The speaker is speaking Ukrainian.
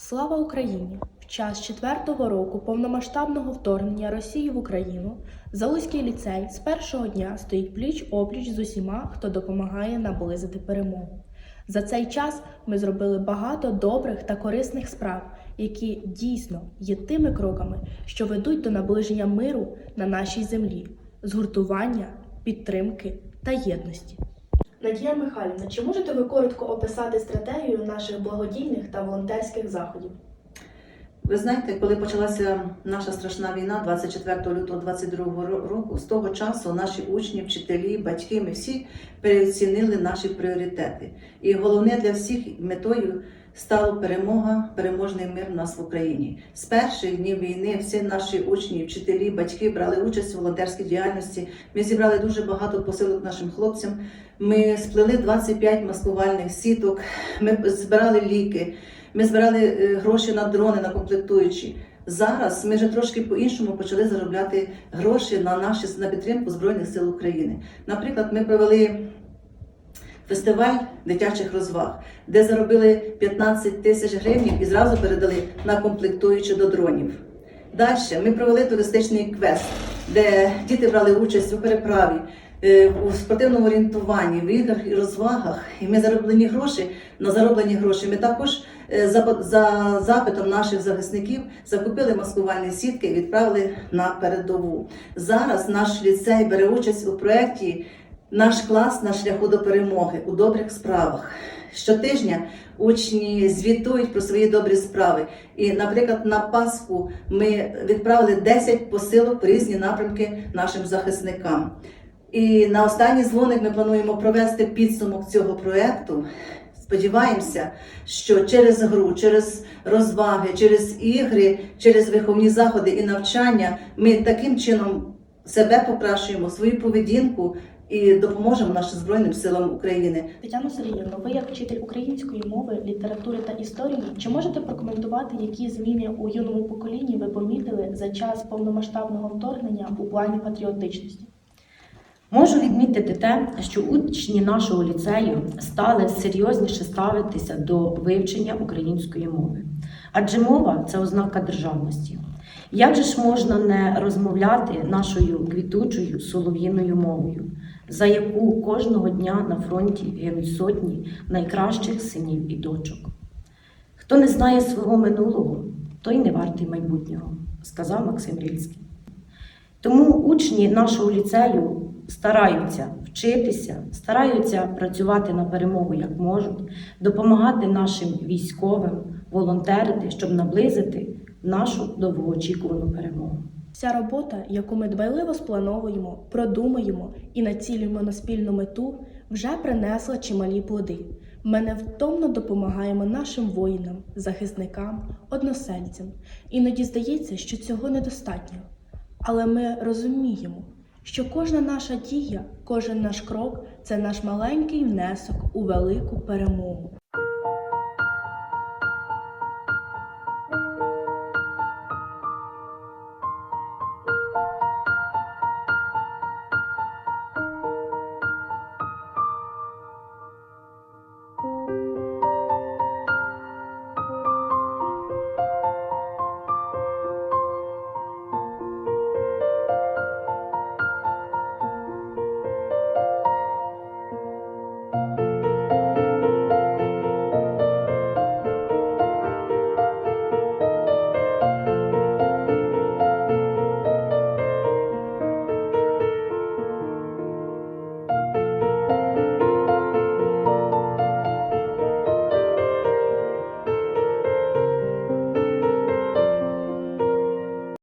Слава Україні! В час четвертого року повномасштабного вторгнення Росії в Україну Залузький ліцей з першого дня стоїть пліч опліч з усіма, хто допомагає наблизити перемогу. За цей час ми зробили багато добрих та корисних справ, які дійсно є тими кроками, що ведуть до наближення миру на нашій землі, згуртування, підтримки та єдності. Надія Михайлівна, чи можете ви коротко описати стратегію наших благодійних та волонтерських заходів? Ви знаєте, коли почалася наша страшна війна 24 лютого 22 ро- року, з того часу наші учні, вчителі, батьки, ми всі переоцінили наші пріоритети. І головне для всіх метою стала перемога, переможний мир в нас в Україні. З перших днів війни всі наші учні, вчителі, батьки брали участь у волонтерській діяльності. Ми зібрали дуже багато посилок нашим хлопцям. Ми сплели 25 маскувальних сіток, ми збирали ліки. Ми збирали е, гроші на дрони, на комплектуючі. Зараз ми вже трошки по-іншому почали заробляти гроші на наші на підтримку Збройних сил України. Наприклад, ми провели фестиваль дитячих розваг, де заробили 15 тисяч гривень і зразу передали на комплектуючі до дронів. Далі ми провели туристичний квест, де діти брали участь у переправі, е, у спортивному орієнтуванні, в іграх і розвагах. І ми зароблені гроші на зароблені гроші. Ми також е, за, за запитом наших захисників закупили маскувальні сітки і відправили на передову. Зараз наш ліцей бере участь у проєкті Наш клас на шляху до перемоги у добрих справах. Щотижня учні звітують про свої добрі справи. І, наприклад, на Пасху ми відправили 10 посилок в різні напрямки нашим захисникам. І на останній дзвоник ми плануємо провести підсумок цього проєкту. Сподіваємося, що через гру, через розваги, через ігри, через виховні заходи і навчання ми таким чином себе покращуємо, свою поведінку і допоможемо нашим Збройним силам України. Тетяно Сергіївна, ви як вчитель української мови, літератури та історії, чи можете прокоментувати, які зміни у юному поколінні ви помітили за час повномасштабного вторгнення у плані патріотичності? Можу відмітити те, що учні нашого ліцею стали серйозніше ставитися до вивчення української мови, адже мова це ознака державності. Як же ж можна не розмовляти нашою квітучою солов'їною мовою, за яку кожного дня на фронті гинуть сотні найкращих синів і дочок? Хто не знає свого минулого, той не вартий майбутнього, сказав Максим Рильський. Тому учні нашого ліцею стараються вчитися, стараються працювати на перемогу як можуть, допомагати нашим військовим, волонтерити, щоб наблизити нашу довгоочікувану перемогу. Вся робота, яку ми дбайливо сплановуємо, продумуємо і націлюємо на спільну мету, вже принесла чималі плоди. Ми невтомно допомагаємо нашим воїнам, захисникам, односельцям. Іноді здається, що цього недостатньо. Але ми розуміємо, що кожна наша дія, кожен наш крок це наш маленький внесок у велику перемогу.